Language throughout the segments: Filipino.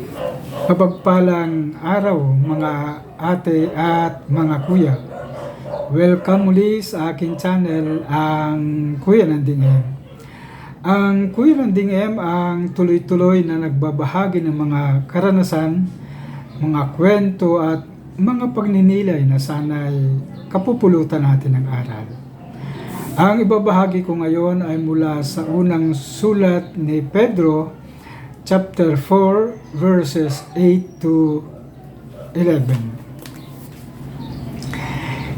Mapagpalang araw mga ate at mga kuya. Welcome muli sa aking channel, ang Kuya Nanding M. Ang Kuya Nanding M ang tuloy-tuloy na nagbabahagi ng mga karanasan, mga kwento at mga pagninilay na sana'y kapupulutan natin ng aral. Ang ibabahagi ko ngayon ay mula sa unang sulat ni Pedro chapter 4 verses 8 to 11.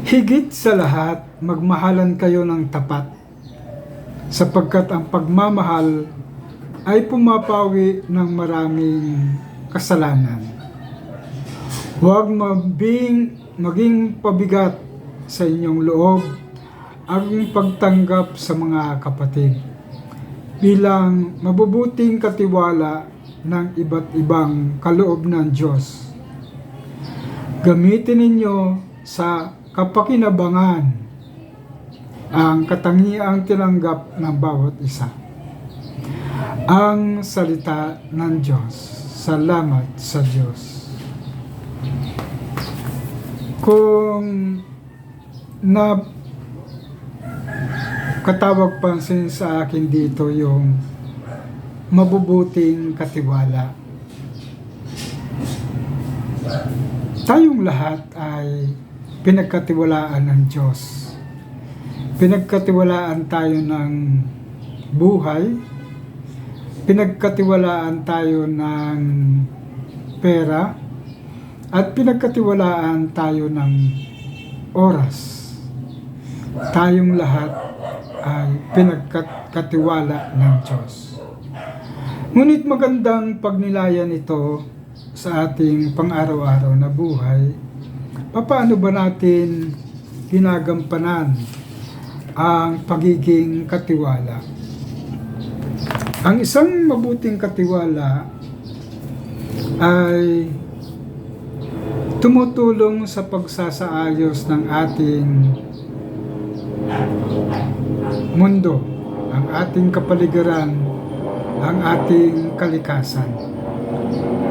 Higit sa lahat, magmahalan kayo ng tapat sapagkat ang pagmamahal ay pumapawi ng maraming kasalanan. Huwag mabing, maging pabigat sa inyong loob ang pagtanggap sa mga kapatid bilang mabubuting katiwala ng iba't ibang kaloob ng Diyos. Gamitin ninyo sa kapakinabangan ang katangiang tinanggap ng bawat isa. Ang salita ng Diyos. Salamat sa Diyos. Kung na katawag pansin sa akin dito yung mabubuting katiwala. Tayong lahat ay pinagkatiwalaan ng Diyos. Pinagkatiwalaan tayo ng buhay, pinagkatiwalaan tayo ng pera, at pinagkatiwalaan tayo ng oras. Tayong lahat ay pinagkatiwala ng Diyos. Ngunit magandang pagnilayan ito sa ating pang-araw-araw na buhay. Paano ba natin ginagampanan ang pagiging katiwala? Ang isang mabuting katiwala ay tumutulong sa pagsasaayos ng ating mundo, ang ating kapaligiran, ang ating kalikasan.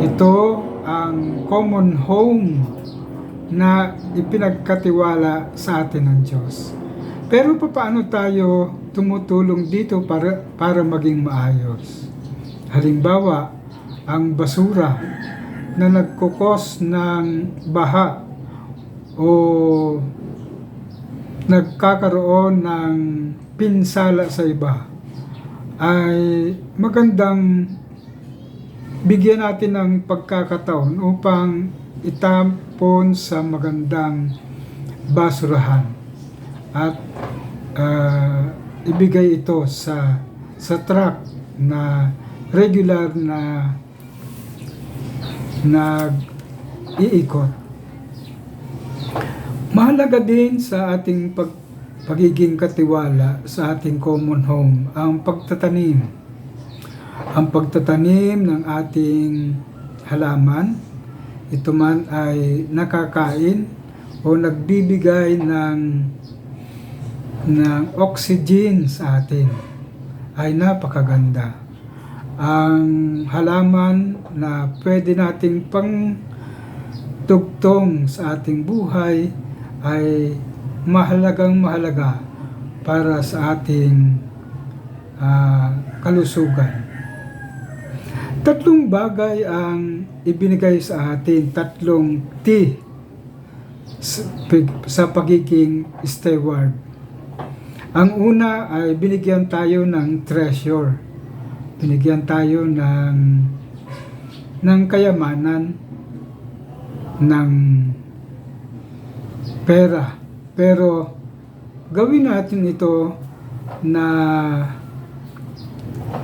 Ito ang common home na ipinagkatiwala sa atin ng Diyos. Pero paano tayo tumutulong dito para, para maging maayos? Halimbawa, ang basura na nagkukos ng baha o nagkakaroon ng pinsala sa iba ay magandang bigyan natin ng pagkakataon upang itapon sa magandang basurahan at ah, ibigay ito sa sa truck na regular na nag-iikot. Mahalaga din sa ating pag, pagiging katiwala sa ating common home ang pagtatanim. Ang pagtatanim ng ating halaman, ito man ay nakakain o nagbibigay ng ng oxygen sa atin ay napakaganda. Ang halaman na pwede nating pang tugtong sa ating buhay ay mahalagang mahalaga para sa ating ah, kalusugan. Tatlong bagay ang ibinigay sa atin, tatlong T sa pagiging steward. Ang una ay binigyan tayo ng treasure. Binigyan tayo ng ng kayamanan ng pera. Pero gawin natin ito na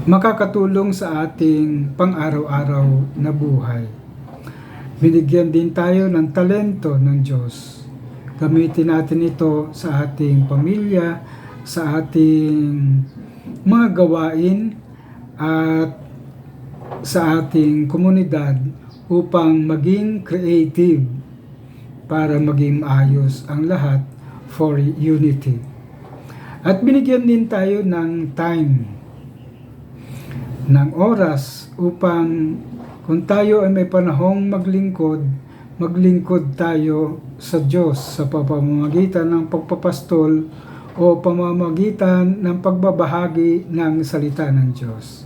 makakatulong sa ating pang-araw-araw na buhay. Binigyan din tayo ng talento ng Diyos. Gamitin natin ito sa ating pamilya, sa ating mga gawain at sa ating komunidad upang maging creative para maging maayos ang lahat for unity. At binigyan din tayo ng time, ng oras upang kung tayo ay may panahong maglingkod, maglingkod tayo sa Diyos sa pamamagitan ng pagpapastol o pamamagitan ng pagbabahagi ng salita ng Diyos.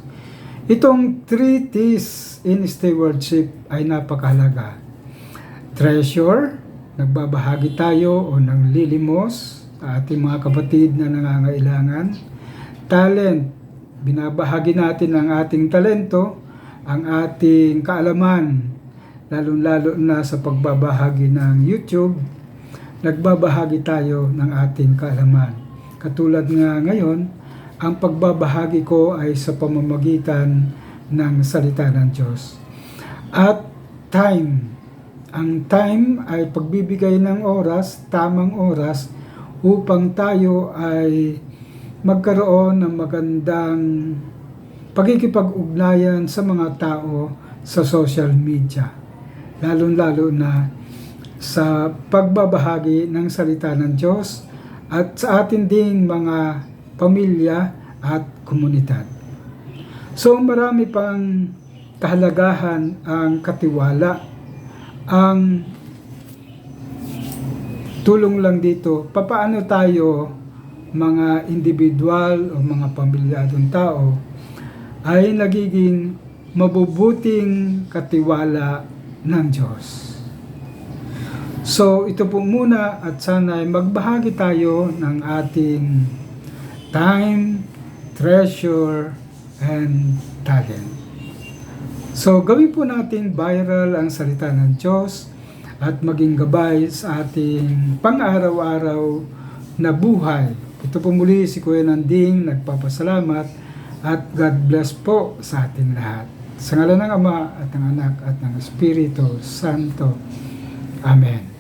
Itong three T's in stewardship ay napakahalaga. Treasure, nagbabahagi tayo o ng lilimos sa ating mga kapatid na nangangailangan. Talent, binabahagi natin ang ating talento, ang ating kaalaman, lalong-lalo na sa pagbabahagi ng YouTube, nagbabahagi tayo ng ating kaalaman. Katulad nga ngayon, ang pagbabahagi ko ay sa pamamagitan ng salita ng Diyos. At time, ang time ay pagbibigay ng oras, tamang oras, upang tayo ay magkaroon ng magandang pagkikipag-ugnayan sa mga tao sa social media. Lalo-lalo na sa pagbabahagi ng salita ng Diyos at sa atin ding mga pamilya at komunidad. So marami pang kahalagahan ang katiwala. Ang tulong lang dito, papaano tayo mga individual o mga pamilyadong tao ay nagiging mabubuting katiwala ng Diyos. So ito po muna at sana ay magbahagi tayo ng ating time, treasure, and talent. So gawin po natin viral ang salita ng Diyos at maging gabay sa ating pang-araw-araw na buhay. Ito po muli si Kuya Nanding nagpapasalamat at God bless po sa ating lahat. Sa ngalan ng Ama at ng Anak at ng Espiritu Santo. Amen.